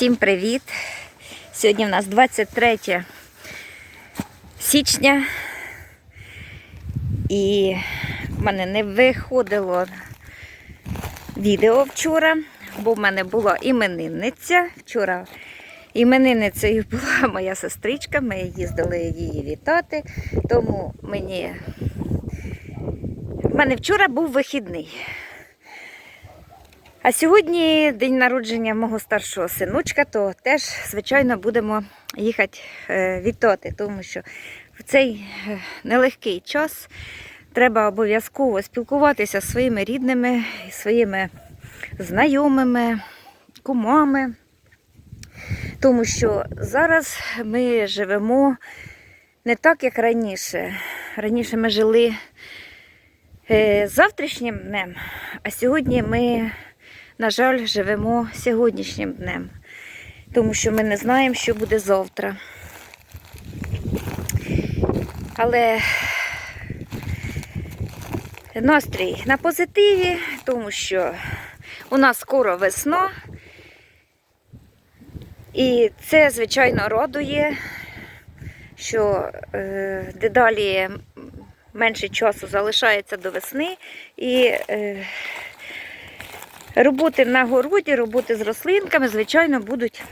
Всім привіт! Сьогодні в нас 23 січня і в мене не виходило відео вчора, бо в мене була іменинниця. Вчора іменинницею була моя сестричка, ми їздили її вітати, тому мені в мене вчора був вихідний. А сьогодні день народження мого старшого синочка, то теж, звичайно, будемо їхати е, вітати, тому що в цей е, нелегкий час треба обов'язково спілкуватися зі своїми рідними, своїми знайомими, кумами. Тому що зараз ми живемо не так, як раніше. Раніше ми жили е, завтрашнім днем, а сьогодні ми на жаль, живемо сьогоднішнім днем, тому що ми не знаємо, що буде завтра. Але настрій на позитиві, тому що у нас скоро весна, і це, звичайно, радує, що е, дедалі менше часу залишається до весни. і е, Роботи на городі, роботи з рослинками, звичайно, будуть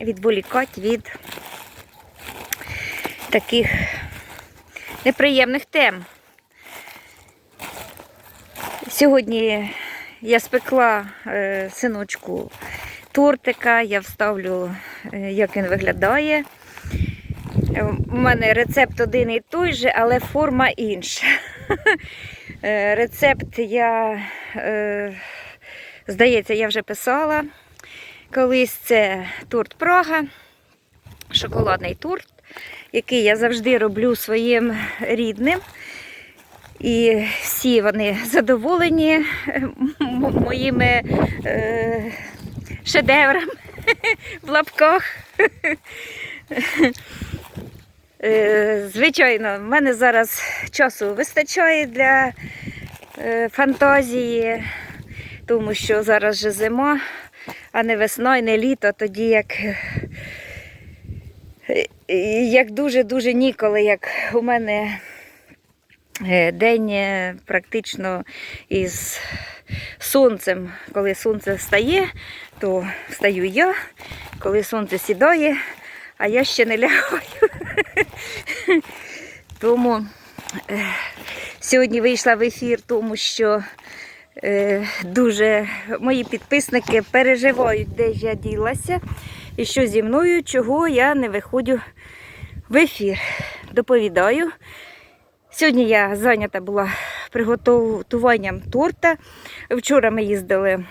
відволікати від таких неприємних тем. Сьогодні я спекла е, синочку тортика, я вставлю, е, як він виглядає. У мене рецепт один і той же, але форма інша. Е, Рецепт я. Е, Здається, я вже писала колись це торт Прага, шоколадний торт, який я завжди роблю своїм рідним. І всі вони задоволені моїми е, шедеврами в лапках. Е, звичайно, в мене зараз часу вистачає для е, фантазії тому що зараз же зима, а не весна і не літо, тоді як як дуже-дуже ніколи, як у мене е, день е, практично із сонцем. Коли сонце встає, то встаю я, коли сонце сідає, а я ще не лягаю. Тому е, сьогодні вийшла в ефір, тому що дуже мої підписники переживають, де я ділася і що зі мною, чого я не виходжу в ефір. Доповідаю. Сьогодні я зайнята була приготуванням торта. Вчора ми їздили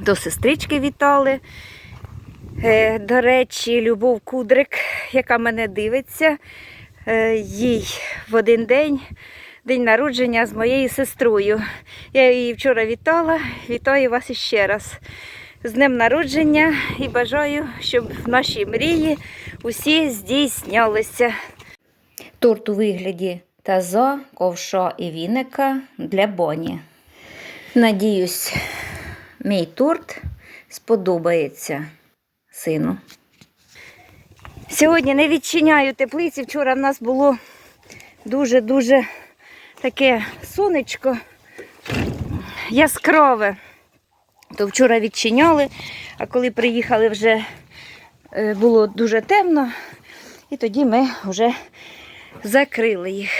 до сестрички вітали. Е, до речі, Любов Кудрик, яка мене дивиться, е, їй в один день день народження з моєю сестрою. Я її вчора вітала, вітаю вас іще раз. З днем народження і бажаю, щоб наші мрії усі здійснялися. Торт у вигляді таза, ковша і віника для Боні. Надіюсь, мій торт сподобається сину. Сьогодні не відчиняю теплиці. Вчора в нас було дуже-дуже таке сонечко яскраве. То вчора відчиняли, а коли приїхали, вже е, було дуже темно, і тоді ми вже закрили їх.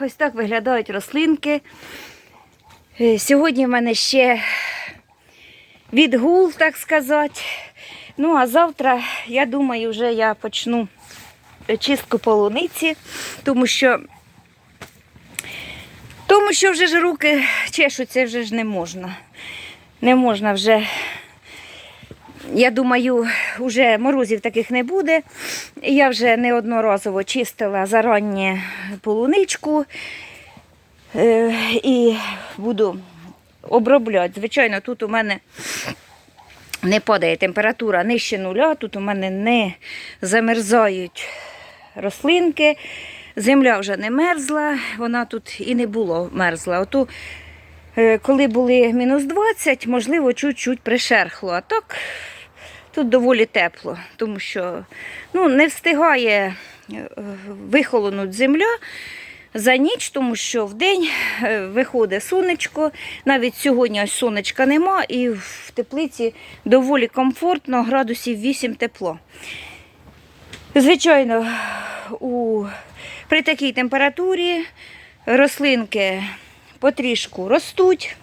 Ось так виглядають рослинки. Е, сьогодні в мене ще відгул, так сказати. Ну, а завтра, я думаю, вже я почну чистку полуниці, тому що тому що вже ж руки чешуться, вже ж не можна. Не можна вже, я думаю, вже морозів таких не буде. Я вже неодноразово чистила зарані полуничку е, і буду обробляти. Звичайно, тут у мене не падає температура нижче нуля, тут у мене не замерзають рослинки. Земля вже не мерзла, вона тут і не було мерзла. Ото, е, коли були мінус 20, можливо, чуть-чуть пришерхло. А так Тут доволі тепло, тому що ну, не встигає е, вихолонути земля за ніч, тому що вдень е, виходить сонечко. Навіть сьогодні сонечка нема, і в теплиці доволі комфортно, градусів 8 тепло. Звичайно, у, при такій температурі рослинки потрішку ростуть.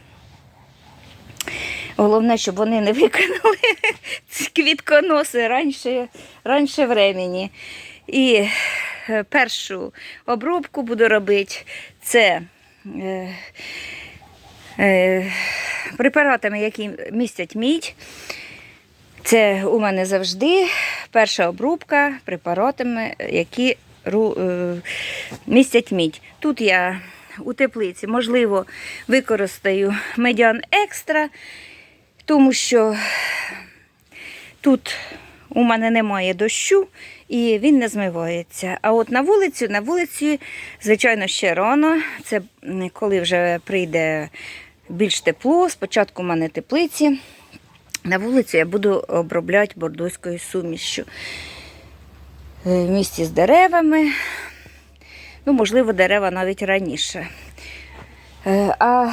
Головне, щоб вони не виконали ці квітконоси раніше, раніше времени. І е, першу обробку буду робити це е, е, препаратами, які містять мідь. Це у мене завжди перша обробка препаратами, які містять мідь. Тут я у теплиці, можливо, використаю медян екстра, тому що тут у мене немає дощу і він не змивається. А от на вулицю, на вулиці, звичайно, ще рано. Це коли вже прийде більш тепло. Спочатку у мене теплиці. На вулицю я буду обробляти бордоською сумішю. Е, В місті з деревами. Ну, можливо, дерева навіть раніше. Е, А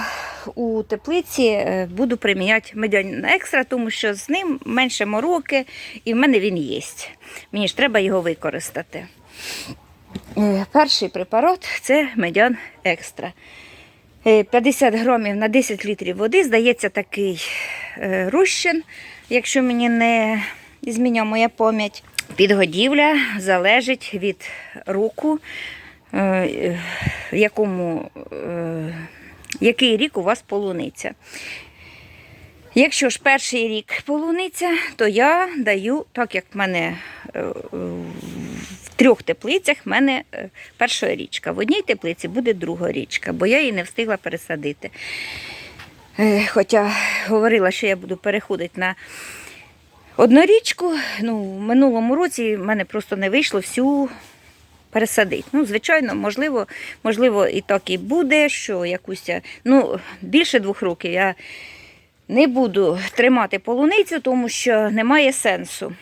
у теплиці е, буду приміняти медянин екстра, тому що з ним менше мороки, і в мене він є. Мені ж треба його використати. Перший препарат це медян екстра. Е, 50 грамів на 10 літрів води, здається, такий розчин, якщо мені не зміняє моя пам'ять. Підгодівля залежить від року, е, е, якому, е, який рік у вас полуниця. Якщо ж перший рік полуниця, то я даю, так як в мене в трьох теплицях в мене перша річка. В одній теплиці буде друга річка, бо я її не встигла пересадити. Хоча говорила, що я буду переходити на однорічку. Ну, в минулому році в мене просто не вийшло всю пересадити. Ну, звичайно, можливо, можливо, і так і буде, що якусь, ну, більше двох років я не буду тримати полуницю, тому що немає сенсу.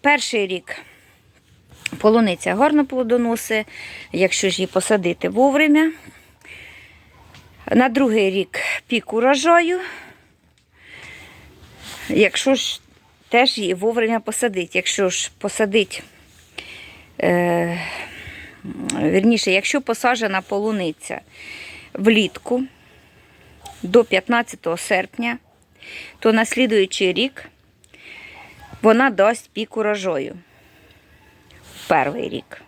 Перший рік полуниця гарно плодоносить, якщо ж її посадити вовремя. На другий рік пік урожаю, якщо ж теж її вовремя посадити. Якщо ж посадити, е, вірніше, якщо посаджена полуниця влітку до 15 серпня, то на слідуючий рік вона дасть пік урожаю в перший рік.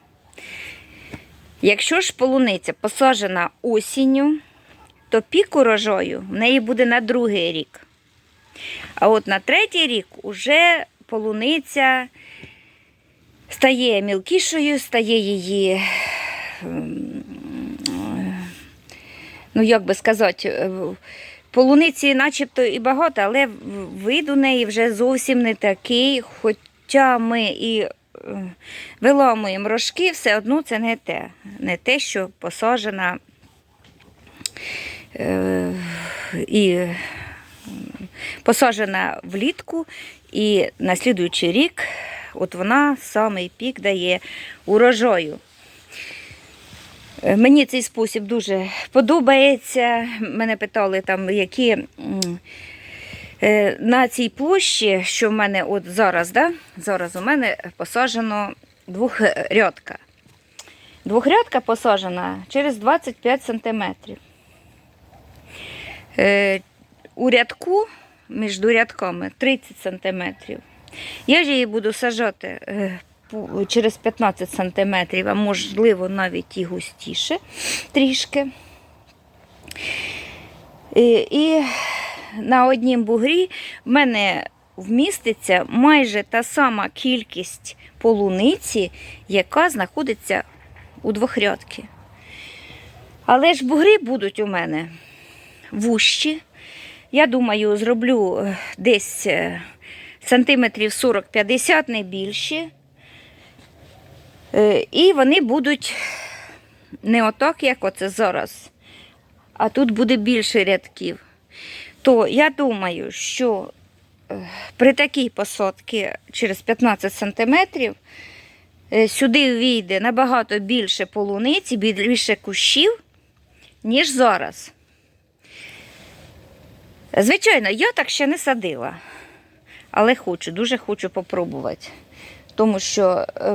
Якщо ж полуниця посаджена осінню, то пік урожаю в неї буде на другий рік. А от на третій рік уже полуниця стає мілкішою, стає її, ем, ну як би сказати, е, полуниці начебто і багато, але вид у неї вже зовсім не такий. Хоча ми і е, виламуємо рожки, все одно це не те. Не те, що посаджена е, і посаджена влітку, і на слідуючий рік от вона самий пік дає урожаю. Е, Мені цей спосіб дуже подобається. Мене питали, там, які е, на цій площі, що в мене от зараз, да? зараз у мене посаджено двохрядка. Двохрядка посаджена через 25 сантиметрів. Е, у рядку між рядками 30 сантиметрів. Я ж її буду сажати е, через 15 сантиметрів, а можливо навіть і густіше трішки. І, і на однім бугрі в мене вміститься майже та сама кількість полуниці, яка знаходиться у двохрядки. Але ж бугри будуть у мене вущі. Я думаю, зроблю е, десь е, сантиметрів 40-50, не більше. І вони будуть не отак, як оце зараз, а тут буде більше рядків. То я думаю, що е, при такій посадці через 15 сантиметрів сюди війде набагато більше полуниці, більше кущів, ніж зараз. Звичайно, я так ще не садила, але хочу, дуже хочу попробувати. Тому що е,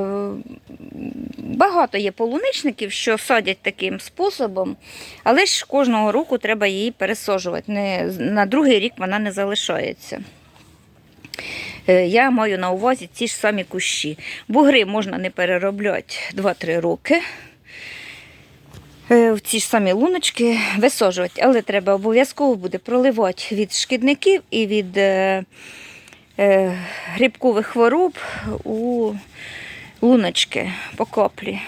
багато є полуничників, що садять таким способом, але ж кожного року треба її пересаджувати. Не, на другий рік вона не залишається. Е, Я маю на увазі ці ж самі кущі. Бугри можна не переробляти 2-3 роки. Е, В ці ж самі луночки висаджувати, але треба обов'язково буде проливати від шкідників і від е, е, грибкових хвороб у луночки по коплі.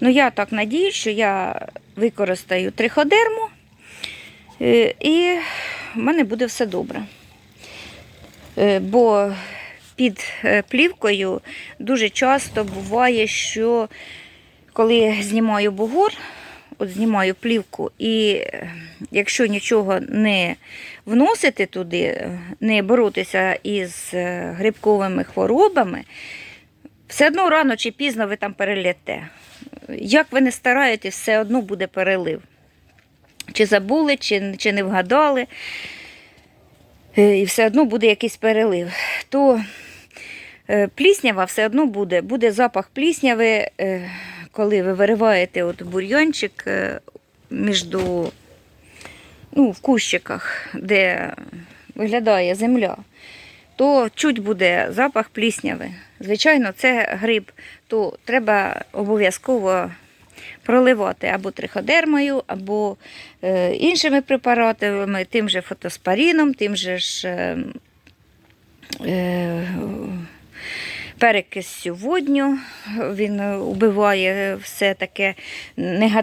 Ну, я так надію, що я використаю триходерму е, і в мене буде все добре. Е, Бо під е, плівкою дуже часто буває, що коли знімаю бугор, от знімаю плівку, і е, якщо нічого не вносити туди, не боротися із е, грибковими хворобами, все одно рано чи пізно ви там переліте. Як ви не стараєтесь, все одно буде перелив. Чи забули, чи, чи не вгадали, е, і все одно буде якийсь перелив. То пліснява все одно буде. Буде запах плісняви, коли ви вириваєте от бур'йончик е, між ну, в кущиках, де виглядає земля, то чуть буде запах плісняви. Звичайно, це гриб, то треба обов'язково проливати або триходермою, або е, іншими препаратами, тим же фотоспаріном, тим же ж е, е, перекисю водню. Він е, убиває все таке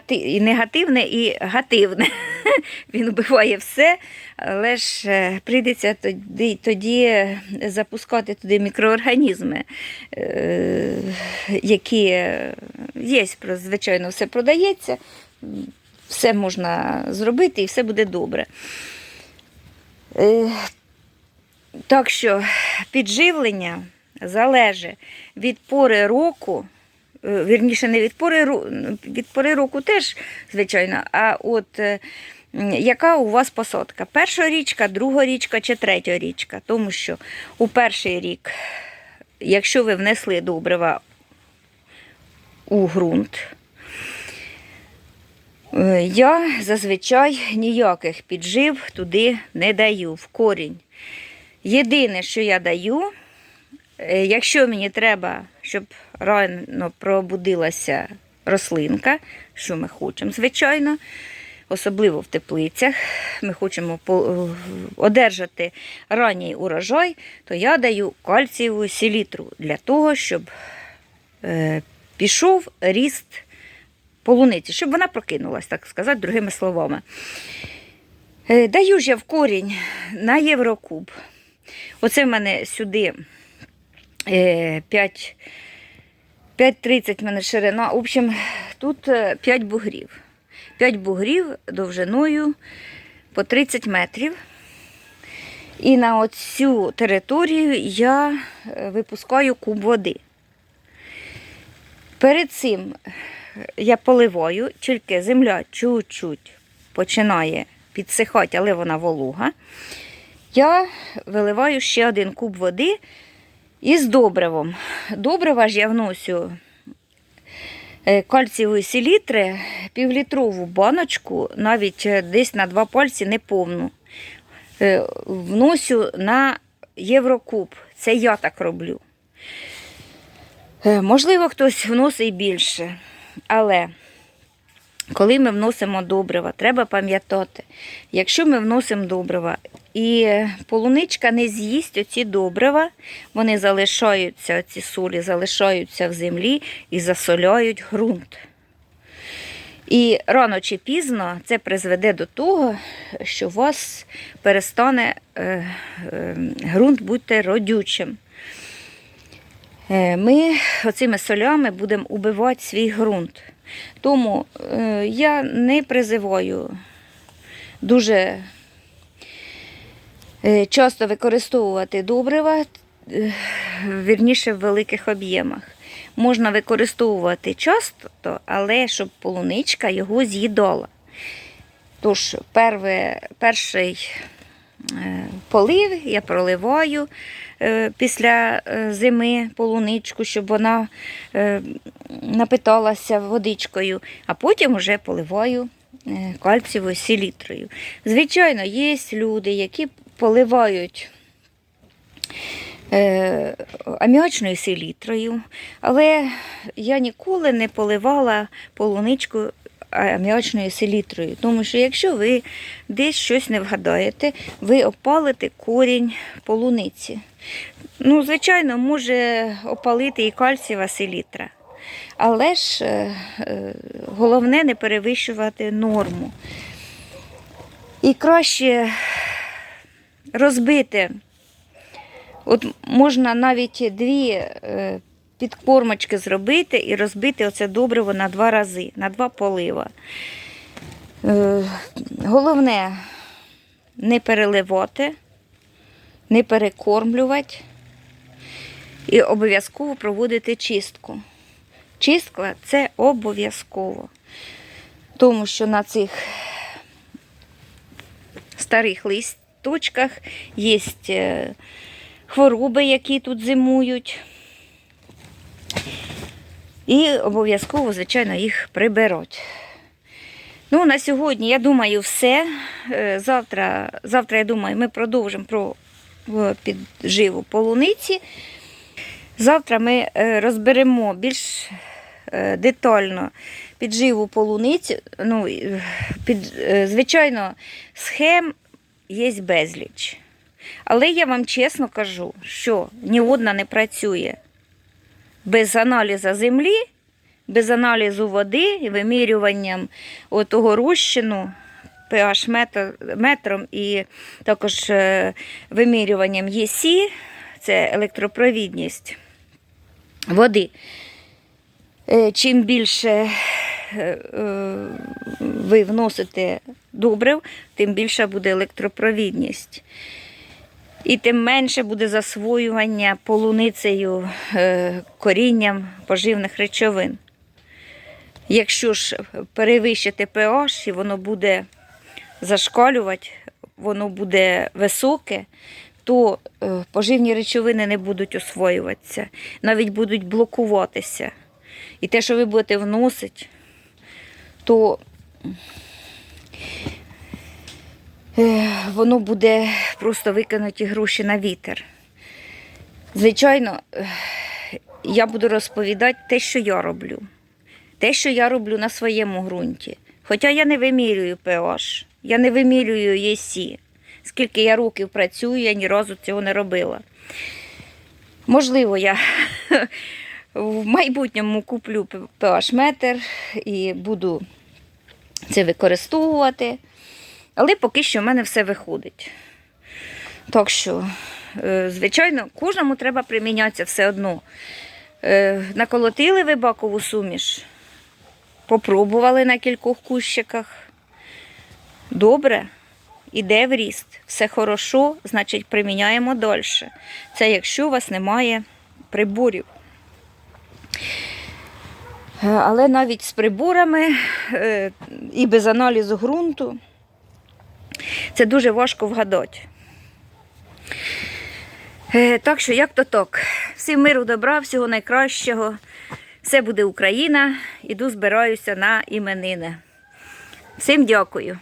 і негативне і гативне. Він вбиває все, але ж е, прийдеться тоді, тоді запускати туди мікроорганізми, е, які є, звичайно, все продається, все можна зробити і все буде добре. Е, Так що підживлення залежить від пори року, е, вірніше, не від пори, від пори року теж, звичайно, а от е, яка у вас посадка? Перша річка, друга річка чи третя річка? Тому що у перший рік, якщо ви внесли добрива у ґрунт, е, я зазвичай ніяких піджив туди не даю в корінь. Єдине, що я даю, якщо мені треба, щоб рано пробудилася рослинка, що ми хочемо, звичайно, особливо в теплицях, ми хочемо одержати ранній урожай, то я даю кальцієву селітру для того, щоб е, пішов ріст полуниці, щоб вона прокинулась, так сказати, другими словами. Е, Даю ж я в корінь на Єврокуб. Оце в мене сюди е, 5, 5,30 в мене ширина. В общем, тут 5 бугрів. 5 бугрів довжиною по 30 метрів. І на оцю територію я е, випускаю куб води. Перед цим я поливаю, тільки земля чуть-чуть починає підсихати, але вона волуга. Я виливаю ще один куб води із добривом. Добрива ж я вносю е, кальцієвої селітри, півлітрову баночку, навіть е, десь на два пальці неповну. Е, Вносю на єврокуб. Це я так роблю. Можливо, хтось вносить більше, але коли ми вносимо добрива, треба пам'ятати, якщо ми вносимо добрива і полуничка не з'їсть оці добрива, вони залишаються, ці солі залишаються в землі і засоляють ґрунт. І рано чи пізно це призведе до того, що у вас перестане е, е, ґрунт бути родючим. Е, Ми оцими солями будемо убивати свій ґрунт. Тому е, я не призиваю дуже Е, Часто використовувати добрива, е, вірніше в великих об'ємах. Можна використовувати часто, але щоб полуничка його з'їдала. Тож, перший полив я проливаю е, після е, зими полуничку, щоб вона е, напиталася водичкою, а потім вже поливаю е, кальцієвою селітрою. Звичайно, є люди, які поливають е, аміачною селітрою, але я ніколи не поливала полуничку аміачною селітрою, тому що якщо ви десь щось не вгадаєте, ви опалите корінь полуниці. Ну, звичайно, може опалити і кальцієва селітра. Але ж е, е, головне не перевищувати норму. І краще розбити. От можна навіть дві е, підкормочки зробити і розбити оце добриво на два рази, на два полива. Е, Головне не переливати, не перекормлювати і обов'язково проводити чистку. Чистка це обов'язково. Тому що на цих старих листочках є е, хвороби, які тут зимують. І обов'язково, звичайно, їх приберуть. Ну, на сьогодні, я думаю, все. Е, Завтра, завтра я думаю, ми продовжимо про підживу полуниці. Завтра ми е, розберемо більш е, детально підживу полуниці. Ну, під, звичайно, схем є безліч. Але я вам чесно кажу, що ні одна не працює без аналізу землі, без аналізу води і вимірюванням того розчину pH метром і також е, вимірюванням ЄСІ, це електропровідність води. Е, Чим більше е, е, ви вносите добрив, тим більша буде електропровідність. І тим менше буде засвоювання полуницею е, корінням поживних речовин. Якщо ж перевищити pH і воно буде зашкалювати, воно буде високе, то е, поживні речовини не будуть освоюватися, навіть будуть блокуватися. І те, що ви будете вносити, то воно буде просто викинуті гроші на вітер. Звичайно, я буду розповідати те, що я роблю. Те, що я роблю на своєму ґрунті. Хоча я не вимірюю pH, я не вимірюю ЄСІ. Скільки я років працюю, я ні разу цього не робила. Можливо, я в майбутньому куплю pH-метр і буду це використовувати. Але поки що в мене все виходить. Так що, е, звичайно, кожному треба примінятися все одно. Е, Наколотили ви бакову суміш, попробували на кількох кущиках. Добре, іде в ріст, все хорошо, значить приміняємо далі. Це якщо у вас немає приборів. Е, Але навіть з приборами і без аналізу ґрунту це дуже важко вгадати. Е, Так що, як то так. Всім миру, добра, всього найкращого. Все буде Україна. Іду збираюся на іменини. Всім дякую.